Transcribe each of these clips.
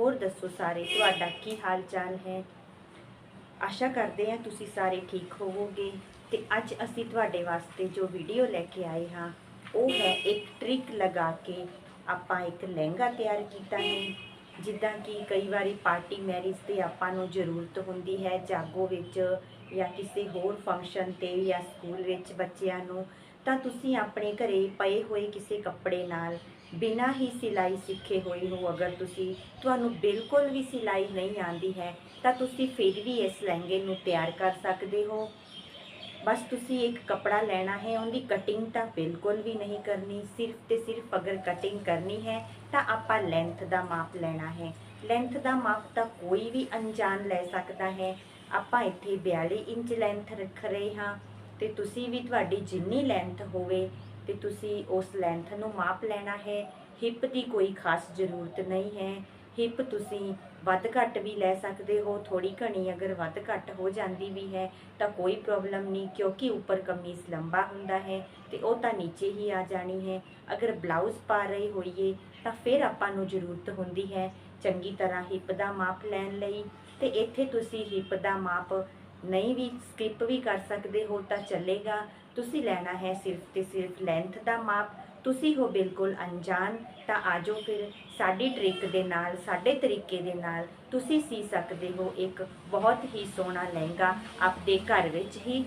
ਹੋਰ ਦੱਸੋ ਸਾਰੇ, ਤੁਹਾਡਾ ਕੀ ਹਾਲ ਚਾਲ ਹੈ? ਆਸ਼ਾ ਕਰਦੇ ਹਾਂ ਤੁਸੀਂ ਸਾਰੇ ਠੀਕ ਹੋਵੋਗੇ। ਤੇ ਅੱਜ ਅਸੀਂ ਤੁਹਾਡੇ ਵਾਸਤੇ ਜੋ ਵੀਡੀਓ ਲੈ ਕੇ ਆਏ ਹਾਂ, ਉਹ ਹੈ ਇੱਕ ਟ੍ਰਿਕ ਲਗਾ ਕੇ ਆਪਾਂ ਇੱਕ ਲਹਿੰਗਾ ਤਿਆਰ ਕੀਤਾ ਹੈ। ਜਿੱਦਾਂ ਕਿ ਕਈ ਵਾਰੀ ਪਾਰਟੀ ਮੈਰਿਜ ਤੇ ਆਪਾਂ ਨੂੰ ਜ਼ਰੂਰਤ ਹੁੰਦੀ ਹੈ ਜਾਗੋ ਵਿੱਚ ਜਾਂ ਕਿਸੇ ਹੋਰ ਫੰਕਸ਼ਨ ਤੇ ਜਾਂ ਸਕੂਲ ਵਿੱਚ ਬੱਚਿਆਂ ਨੂੰ, ਤਾਂ ਤੁਸੀਂ ਆਪਣੇ ਘਰੇ ਪਏ ਹੋਏ ਕਿਸੇ ਕੱਪੜੇ ਨਾਲ ਬਿਨਾਂ ਹੀ ਸਿਲਾਈ ਸਿੱਖੇ ਹੋਏ ਹੋ, ਅਗਰ ਤੁਸੀਂ ਤੁਹਾਨੂੰ ਬਿਲਕੁਲ ਵੀ ਸਿਲਾਈ ਨਹੀਂ ਆਉਂਦੀ ਹੈ, ਤਾਂ ਤੁਸੀਂ ਫਿਰ ਵੀ ਇਸ ਲਹਿੰਗੇ ਨੂੰ ਤਿਆਰ ਕਰ ਸਕਦੇ ਹੋ। ਬਸ ਤੁਸੀਂ ਇੱਕ ਕਪੜਾ ਲੈਣਾ ਹੈ, ਉਹਦੀ ਕਟਿੰਗ ਤਾਂ ਬਿਲਕੁਲ ਵੀ ਨਹੀਂ ਕਰਨੀ, ਸਿਰਫ ਤੇ ਸਿਰਫ ਅਗਰ ਕਟਿੰਗ ਕਰਨੀ ਹੈ, ਤਾਂ ਆਪਾਂ ਲੈਂਥ ਦਾ ਮਾਪ ਲੈਣਾ ਹੈ। ਲੈਂਥ ਦਾ ਮਾਪ ਤਾਂ ਕੋਈ ਵੀ ਅਣਜਾਣ ਲੈ ਸਕਦਾ ਹੈ। ਆਪਾਂ ਇੱਥੇ 42 ਇੰਚ ਲੈਂਥ ਰੱਖ ਰਹੇ ਹਾਂ, ਤੇ ਤੁਸੀਂ ਵੀ ਤੁਹਾਡੀ ਜਿੰਨੀ ਲੈਂਥ ਹੋਵੇ ਤੇ ਤੁਸੀਂ ਉਸ ਲੈਂਥ ਨੂੰ ਮਾਪ ਲੈਣਾ ਹੈ। ਹਿੱਪ ਦੀ ਕੋਈ ਖਾਸ ਜ਼ਰੂਰਤ ਨਹੀਂ ਹੈ। ਹਿੱਪ ਤੁਸੀਂ ਵੱਧ ਘੱਟ ਵੀ ਲੈ ਸਕਦੇ ਹੋ। ਥੋੜੀ ਘਣੀ ਅਗਰ ਵੱਧ ਘੱਟ ਹੋ ਜਾਂਦੀ ਵੀ ਹੈ, ਤਾਂ ਕੋਈ ਪ੍ਰੋਬਲਮ ਨਹੀਂ, ਕਿਉਂਕਿ ਉੱਪਰ ਕਮੀਜ਼ ਲੰਬਾ ਹੁੰਦਾ ਹੈ ਤੇ ਉਹ ਤਾਂ ਨੀਚੇ ਹੀ ਆ ਜਾਣੀ ਹੈ। ਅਗਰ ਬਲਾਊਜ਼ ਪਾ ਰਹੇ ਹੋਈਏ, ਤਾਂ ਫਿਰ ਆਪਾਂ ਨੂੰ ਜ਼ਰੂਰਤ ਹੁੰਦੀ ਹੈ ਚੰਗੀ ਤਰ੍ਹਾਂ ਹਿੱਪ ਦਾ ਮਾਪ ਲੈਣ ਲਈ। ਤੇ ਇੱਥੇ ਤੁਸੀਂ ਹਿੱਪ ਦਾ ਮਾਪ ਨਹੀਂ ਵੀ ਸਕਿਪ ਵੀ ਕਰ ਸਕਦੇ ਹੋ, ਤਾਂ ਚੱਲੇਗਾ। ਤੁਸੀਂ ਲੈਣਾ ਹੈ ਸਿਰਫ ਤੇ ਸਿਰਫ ਲੈਂਥ ਦਾ ਮਾਪ। ਤੁਸੀਂ ਹੋ ਬਿਲਕੁਲ ਅਣਜਾਣ, ਤਾਂ ਆਜੋ ਫਿਰ। ਸਾਡੀ ਟ੍ਰਿਕ ਦੇ ਨਾਲ, ਸਾਡੇ ਤਰੀਕੇ ਦੇ ਨਾਲ ਤੁਸੀਂ ਸੀ ਸਕਦੇ ਹੋ ਇੱਕ ਬਹੁਤ ਹੀ ਸੋਹਣਾ ਲਹਿੰਗਾ ਆਪਦੇ ਘਰ ਵਿੱਚ ਹੀ।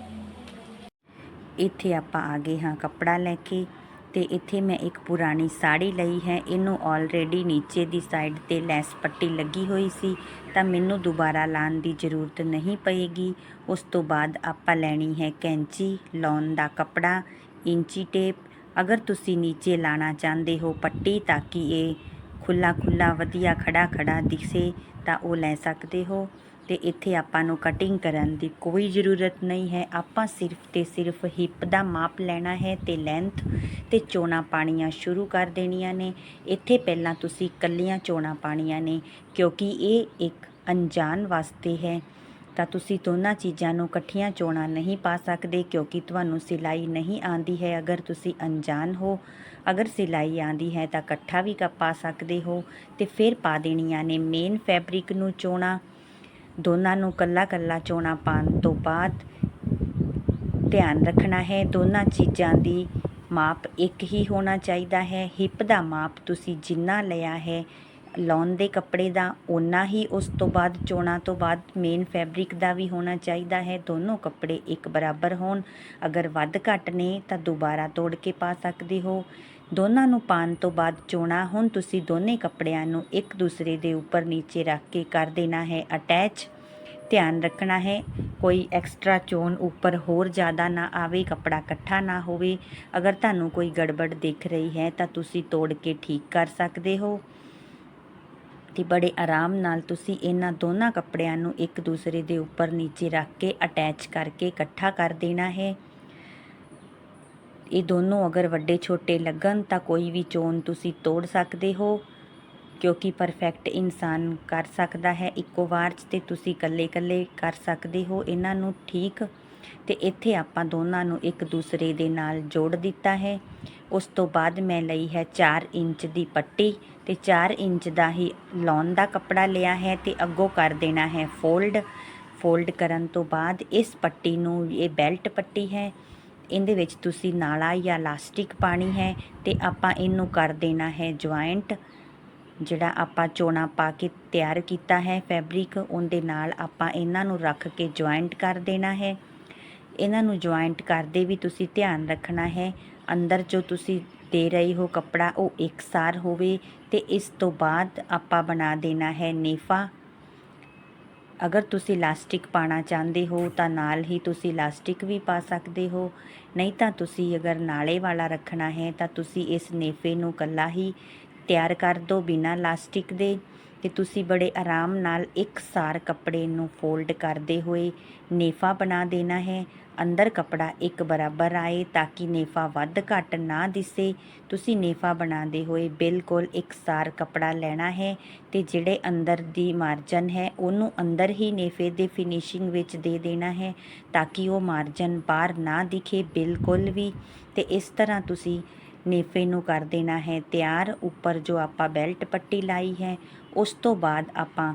ਇੱਥੇ ਆਪਾਂ ਆ ਗਏ ਹਾਂ ਕੱਪੜਾ ਲੈ ਕੇ। ਤੇ ਇੱਥੇ ਮੈਂ ਇੱਕ ਪੁਰਾਣੀ ਸਾੜੀ ਲਈ ਹੈ। ਇਹਨੂੰ ਆਲਰੇਡੀ ਨੀਚੇ ਦੀ ਸਾਈਡ ਤੇ ਲੈਸ ਪੱਟੀ ਲੱਗੀ ਹੋਈ ਸੀ। ਤਾਂ ਮੈਨੂੰ ਦੁਬਾਰਾ ਲਾਉਣ ਦੀ ਜ਼ਰੂਰਤ ਨਹੀਂ ਪਏਗੀ। ਉਸ ਤੋਂ ਬਾਅਦ ਆਪਾਂ ਲੈਣੀ ਹੈ ਕੈਂਚੀ ਲਾਉਣ ਦਾ ਕੱਪੜਾ, ਇੰਚੀ ਟੇਪ। ਅਗਰ ਤੁਸੀਂ ਨੀਚੇ ਲਾਣਾ ਚਾਹੁੰਦੇ ਹੋ ਪੱਟੀ ਤਾਂ ਕਿ ਇਹ ਖੁੱਲਾ ਖੁੱਲਾ ਵਧੀਆ ਖੜਾ ਖੜਾ ਦਿਖੇ ਤਾਂ ਉਹ ਲੈ ਸਕਦੇ ਹੋ। ਤੇ ਇੱਥੇ ਆਪਾਂ ਨੂੰ ਕਟਿੰਗ ਕਰਨ ਦੀ ਕੋਈ ਜ਼ਰੂਰਤ ਨਹੀਂ ਹੈ। ਆਪਾਂ ਸਿਰਫ ਤੇ ਸਿਰਫ ਹਿੱਪ ਦਾ ਮਾਪ ਲੈਣਾ ਹੈ ਤੇ ਲੈਂਥ ਤੇ ਚੋਣਾ ਪਾਣੀਆਂ ਸ਼ੁਰੂ ਕਰ ਦੇਣੀਆਂ ਨੇ। ਇੱਥੇ ਪਹਿਲਾਂ ਤੁਸੀਂ ਕੱਲੀਆਂ ਚੋਣਾ ਪਾਣੀਆਂ ਨੇ, ਕਿਉਂਕਿ ਇਹ ਇੱਕ ਅਣਜਾਣ ਵਾਸਤੇ ਹੈ। ਤਾਂ ਤੁਸੀਂ ਦੋਨਾਂ ਚੀਜ਼ਾਂ ਨੂੰ ਇਕੱਠੀਆਂ ਚੋਣਾ ਨਹੀਂ ਪਾ ਸਕਦੇ, ਕਿਉਂਕਿ ਤੁਹਾਨੂੰ ਸਿਲਾਈ ਨਹੀਂ ਆਂਦੀ ਹੈ। ਅਗਰ ਤੁਸੀਂ ਅਣਜਾਣ ਹੋ, ਅਗਰ ਸਿਲਾਈ ਆਂਦੀ ਹੈ ਤਾਂ ਇਕੱਠਾ ਵੀ ਕ ਪਾ ਸਕਦੇ ਹੋ ਤੇ ਫਿਰ ਪਾ ਦੇਣੀਆਂ ਨੇ। ਮੇਨ ਫੈਬਰਿਕ ਨੂੰ ਚੋਣਾ ਦੋਨਾਂ ਨੂੰ ਕੱਲਾ ਕੱਲਾ ਚੋਣਾ ਪਾਉਣ ਤੋਂ ਬਾਅਦ ਧਿਆਨ ਰੱਖਣਾ ਹੈ। ਦੋਨਾਂ ਚੀਜ਼ਾਂ ਦੀ ਮਾਪ ਇੱਕ ਹੀ ਹੋਣਾ ਚਾਹੀਦਾ ਹੈ। ਹਿੱਪ ਦਾ ਮਾਪ ਤੁਸੀਂ ਜਿੰਨਾ ਲਿਆ ਹੈ, ਲਾਉਣ ਦੇ ਕੱਪੜੇ ਦਾ, ਓਨਾ ਹੀ ਉਸ ਤੋਂ ਬਾਅਦ, ਚੋਣਾ ਤੋਂ ਬਾਅਦ ਮੇਨ ਫੈਬਰਿਕ ਦਾ ਵੀ ਹੋਣਾ ਚਾਹੀਦਾ ਹੈ। ਦੋਨੋਂ ਕੱਪੜੇ ਇੱਕ ਬਰਾਬਰ ਹੋਣ। ਅਗਰ ਵੱਧ ਘੱਟ ਨੇ ਤਾਂ ਦੁਬਾਰਾ ਤੋੜ ਕੇ ਪਾ ਸਕਦੇ ਹੋ। ਦੋਨਾਂ ਨੂੰ ਪਾਉਣ ਤੋਂ ਬਾਅਦ ਚੋਣਾ, ਹੁਣ ਤੁਸੀਂ ਦੋਨੇ ਕੱਪੜਿਆਂ ਨੂੰ ਇੱਕ ਦੂਸਰੇ ਦੇ ਉੱਪਰ ਨੀਚੇ ਰੱਖ ਕੇ ਕਰ ਦੇਣਾ ਹੈ ਅਟੈਚ। ਧਿਆਨ ਰੱਖਣਾ ਹੈ, ਕੋਈ ਐਕਸਟਰਾ ਚੋਣ ਉੱਪਰ ਹੋਰ ਜ਼ਿਆਦਾ ਨਾ ਆਵੇ, ਕੱਪੜਾ ਇਕੱਠਾ ਨਾ ਹੋਵੇ। ਅਗਰ ਤੁਹਾਨੂੰ ਕੋਈ ਗੜਬੜ ਦਿਖ ਰਹੀ ਹੈ, ਤਾਂ ਤੁਸੀਂ ਤੋੜ ਕੇ ਠੀਕ ਕਰ ਸਕਦੇ ਹੋ। ਤੇ ਬੜੇ ਆਰਾਮ ਨਾਲ ਤੁਸੀਂ ਇਹਨਾਂ ਦੋਨਾਂ ਕੱਪੜਿਆਂ ਨੂੰ ਇੱਕ ਦੂਸਰੇ ਦੇ ਉੱਪਰ ਨੀਚੇ ਰੱਖ ਕੇ ਅਟੈਚ ਕਰਕੇ ਇਕੱਠਾ ਕਰ ਦੇਣਾ ਹੈ। ਇਹ ਦੋਨੋਂ ਅਗਰ ਵੱਡੇ ਛੋਟੇ ਲੱਗਣ ਤਾਂ ਕੋਈ ਵੀ ਚੋਣ ਤੁਸੀਂ ਤੋੜ ਸਕਦੇ ਹੋ, ਕਿਉਂਕਿ ਪਰਫੈਕਟ ਇਨਸਾਨ ਕਰ ਸਕਦਾ ਹੈ, ਇੱਕੋ ਵਾਰ 'ਚ ਤੇ ਤੁਸੀਂ ਇਕੱਲੇ ਇਕੱਲੇ ਕਰ ਸਕਦੇ ਹੋ, ਇਹਨਾਂ ਨੂੰ ਠੀਕ। ਤੇ ਇੱਥੇ ਆਪਾਂ ਦੋਨਾਂ ਨੂੰ ਇੱਕ ਦੂਸਰੇ ਦੇ ਨਾਲ ਜੋੜ ਦਿੱਤਾ ਹੈ। ਉਸ ਤੋਂ ਬਾਅਦ ਮੈਂ ਲਈ ਹੈ 4 ਇੰਚ ਦੀ ਪੱਟੀ ਤੇ 4 ਇੰਚ ਦਾ ਹੀ ਲਾਉਣ ਦਾ ਕੱਪੜਾ ਲਿਆ ਹੈ ਤੇ ਅੱਗੋਂ ਕਰ ਦੇਣਾ ਹੈ ਫੋਲਡ ਫੋਲਡ ਕਰਨ ਤੋਂ ਬਾਅਦ ਇਸ ਪੱਟੀ ਨੂੰ ਇਹ ਬੈਲਟ ਪੱਟੀ ਹੈ। ਇਹਦੇ ਵਿੱਚ ਤੁਸੀਂ ਨਾਲਾ ਜਾਂ ਲਾਸਟਿਕ ਪਾਣੀ ਹੈ ਤੇ ਆਪਾਂ ਇਹਨੂੰ ਕਰ ਦੇਣਾ ਹੈ ਜੁਆਇੰਟ। ਜਿਹੜਾ ਆਪਾਂ ਚੋਣਾ ਪਾ ਕੇ ਤਿਆਰ ਕੀਤਾ ਹੈ ਫੈਬਰਿਕ, ਉਹਦੇ ਨਾਲ ਆਪਾਂ ਇਹਨਾਂ ਨੂੰ ਰੱਖ ਕੇ ਜੁਆਇੰਟ ਕਰ ਦੇਣਾ ਹੈ। ਇਹਨਾਂ ਨੂੰ ਜੁਆਇੰਟ ਕਰਦੇ ਵੀ ਤੁਸੀਂ ਧਿਆਨ ਰੱਖਣਾ ਹੈ, ਅੰਦਰ ਜੋ ਤੁਸੀਂ ਦੇ ਰਹੇ ਹੋ ਕੱਪੜਾ ਉਹ ਇੱਕਸਾਰ ਹੋਵੇ ਤੇ ਇਸ ਤੋਂ ਬਾਅਦ ਆਪਾਂ ਬਣਾ ਦੇਣਾ ਹੈ ਨੇਫਾ। ਅਗਰ ਤੁਸੀਂ ਲਾਸਟਿਕ ਪਾਣਾ ਚਾਹੁੰਦੇ ਹੋ, ਤਾਂ ਨਾਲ ਹੀ ਤੁਸੀਂ ਲਾਸਟਿਕ ਵੀ ਪਾ ਸਕਦੇ ਹੋ। ਨਹੀਂ ਤਾਂ ਤੁਸੀਂ ਅਗਰ ਨਾਲੇ ਵਾਲਾ ਰੱਖਣਾ ਹੈ, ਤਾਂ ਤੁਸੀਂ ਇਸ ਨੇਫੇ ਨੂੰ ਕੱਲਾ ਹੀ ਤਿਆਰ ਕਰ ਦਿਓ ਬਿਨਾਂ ਲਾਸਟਿਕ ਦੇ। ਤੇ ਤੁਸੀਂ ਬੜੇ ਆਰਾਮ ਨਾਲ ਇੱਕ ਸਾਰ ਕੱਪੜੇ ਨੂੰ ਫੋਲਡ ਕਰਦੇ ਹੋਏ ਨੇਫਾ ਬਣਾ ਦੇਣਾ ਹੈ। ਅੰਦਰ ਕੱਪੜਾ ਇੱਕ ਬਰਾਬਰ ਆਏ ਤਾਂ ਕਿ ਨੇਫਾ ਵੱਧ ਘੱਟ ਨਾ ਦਿਸੇ। ਤੁਸੀਂ ਨੇਫਾ ਬਣਾਉਂਦੇ ਹੋਏ ਬਿਲਕੁਲ ਇੱਕਸਾਰ ਕੱਪੜਾ ਲੈਣਾ ਹੈ ਤੇ ਜਿਹੜੇ ਅੰਦਰ ਦੀ ਮਾਰਜਨ ਹੈ, ਉਹਨੂੰ ਅੰਦਰ ਹੀ ਨੇਫੇ ਦੇ ਫਿਨਿਸ਼ਿੰਗ ਵਿੱਚ ਦੇ ਦੇਣਾ ਹੈ ਤਾਂ ਕਿ ਉਹ ਮਾਰਜਨ ਬਾਹਰ ਨਾ ਦਿਖੇ ਬਿਲਕੁਲ ਵੀ। ਤੇ ਇਸ ਤਰ੍ਹਾਂ ਤੁਸੀਂ ਨੇਫੇ ਨੂੰ ਕਰ ਦੇਣਾ ਹੈ। ਤਿਆਰ ਉੱਪਰ ਜੋ ਆਪਾਂ ਬੈਲਟ ਪੱਟੀ ਲਾਈ ਹੈ, ਉਸ ਤੋਂ ਬਾਅਦ ਆਪਾਂ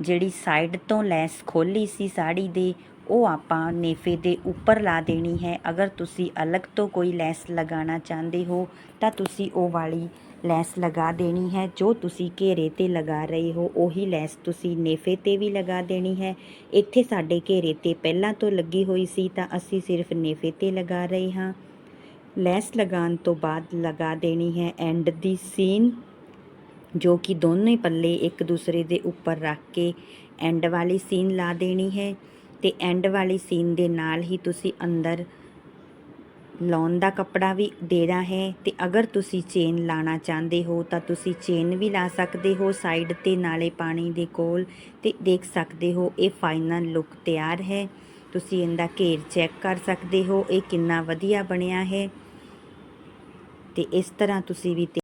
ਜਿਹੜੀ ਸਾਈਡ ਤੋਂ ਲੈਸ ਖੋਲੀ ਸੀ ਸਾੜੀ ਦੇ, ਉਹ ਆਪਾਂ ਨੇਫੇ ਦੇ ਉੱਪਰ ਲਾ ਦੇਣੀ ਹੈ। ਅਗਰ ਤੁਸੀਂ ਅਲੱਗ ਤੋਂ ਕੋਈ ਲੈਸ ਲਗਾਉਣਾ ਚਾਹੁੰਦੇ ਹੋ, ਤਾਂ ਤੁਸੀਂ ਉਹ ਵਾਲੀ ਲੈਸ ਲਗਾ ਦੇਣੀ ਹੈ। ਜੋ ਤੁਸੀਂ ਘੇਰੇ ਤੇ ਲਗਾ ਰਹੇ ਹੋ, ਉਹੀ ਲੈਸ ਤੁਸੀਂ ਨੇਫੇ ਤੇ ਵੀ ਲਗਾ ਦੇਣੀ ਹੈ। ਇੱਥੇ ਸਾਡੇ ਘੇਰੇ ਤੇ ਪਹਿਲਾਂ ਤੋਂ ਲੱਗੀ ਹੋਈ ਸੀ, ਤਾਂ ਅਸੀਂ ਸਿਰਫ ਨੇਫੇ ਤੇ ਲਗਾ ਰਹੇ ਹਾਂ। ਲੈਸ ਲਗਾਉਣ ਤੋਂ ਬਾਅਦ ਲਗਾ ਦੇਣੀ ਹੈ ਐਂਡ ਦੀ ਸੀਨ, ਜੋ ਕਿ ਦੋਨੇ ਪੱਲੇ ਇੱਕ ਦੂਸਰੇ ਦੇ ਉੱਪਰ ਰੱਖ ਕੇ ਐਂਡ ਵਾਲੀ ਸੀਨ ਲਾ ਦੇਣੀ ਹੈ ਤੇ ਐਂਡ ਵਾਲੀ ਸੀਨ ਦੇ ਨਾਲ ਹੀ ਤੁਸੀਂ ਅੰਦਰ ਲਾਉਣ ਦਾ ਕੱਪੜਾ ਵੀ ਦੇਣਾ ਹੈ ਤੇ ਅਗਰ ਤੁਸੀਂ ਚੇਨ ਲਾਣਾ ਚਾਹੁੰਦੇ ਹੋ ਤਾਂ ਤੁਸੀਂ ਚੇਨ ਵੀ ਲਾ ਸਕਦੇ ਹੋ ਸਾਈਡ ਤੇ ਨਾਲੇ ਪਾਣੀ ਦੇ ਕੋਲ ਤੇ ਦੇਖ ਸਕਦੇ ਹੋ ਇਹ ਫਾਈਨਲ ਲੁੱਕ ਤਿਆਰ ਹੈ। ਤੁਸੀਂ ਇਹਦਾ ਘੇਰ ਚੈੱਕ ਕਰ ਸਕਦੇ ਹੋ, ਇਹ ਕਿੰਨਾ ਵਧੀਆ ਬਣਿਆ ਹੈ। ਅਤੇ ਇਸ ਤਰ੍ਹਾਂ ਤੁਸੀਂ ਵੀ